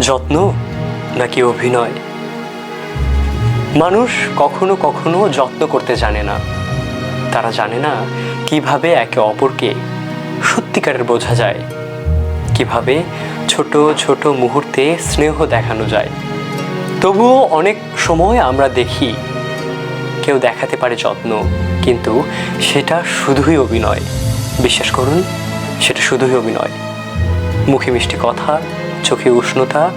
যত্ন নাকি অভিনয়? মানুষ কখনো কখনো যত্ন করতে জানে না। তারা জানে না কীভাবে একে অপরকে সত্যিকারের বোঝা যায়, কীভাবে ছোট ছোট মুহূর্তে স্নেহ দেখানো যায়। তবুও অনেক সময় আমরা দেখি, কেউ দেখাতে পারে যত্ন, কিন্তু সেটা শুধুই অভিনয়। বিশ্বাস করুন, সেটা শুধুই অভিনয়। মুখে মিষ্টি কথা চোখে উষ্ণতা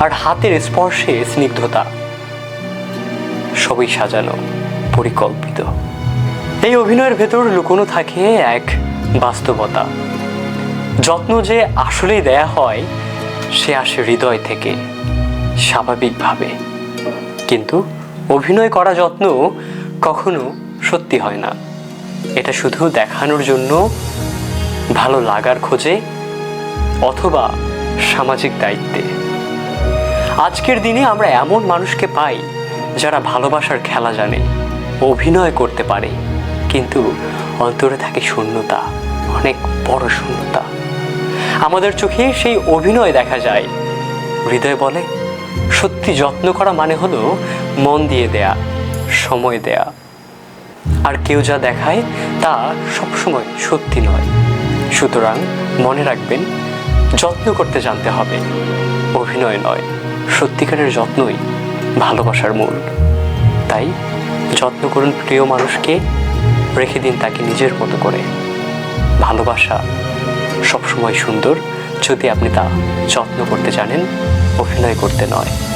আর হাতের স্পর্শে স্নিগ্ধতা। সবই সাজানো, পরিকল্পিত। এই অভিনয়ের ভেতর লুকোনো থাকে এক বাস্তবতা। যত্ন যে আসলেই দেয়া হয়, সে আসে হৃদয় থেকে, স্বাভাবিকভাবে। কিন্তু অভিনয় করা যত্ন কখনো সত্যি হয় না। এটা শুধু দেখানোর জন্য ভালো লাগার খোঁজে অথবা সামাজিক দায়িত্বে। আজকের দিনে আমরা এমন মানুষকে পাই যারা ভালোবাসার খেলা জানে, অভিনয় করতে পারে, কিন্তু অন্তরে থাকে শূন্যতা, অনেক বড় শূন্যতা। আমাদের চোখে সেই অভিনয় দেখা যায়। হৃদয় বলে, সত্যি যত্ন করা মানে হলো মন দিয়ে দেয়া, সময় দেয়া। আর কেউ যা দেখায় তা সবসময় সত্যি নয়। সুতরাং মনে রাখবেন যত্ন করতে জানতে হবে। অভিনয় নয়, সত্যিকারের যত্নই ভালোবাসার মূল। তাই যত্ন করুন প্রিয় মানুষকে, রেখে দিন তাকে নিজের মতো করে। ভালোবাসা সবসময় সুন্দর, যদি আপনি তা যত্ন করতে জানেন, অভিনয় করতে নয়।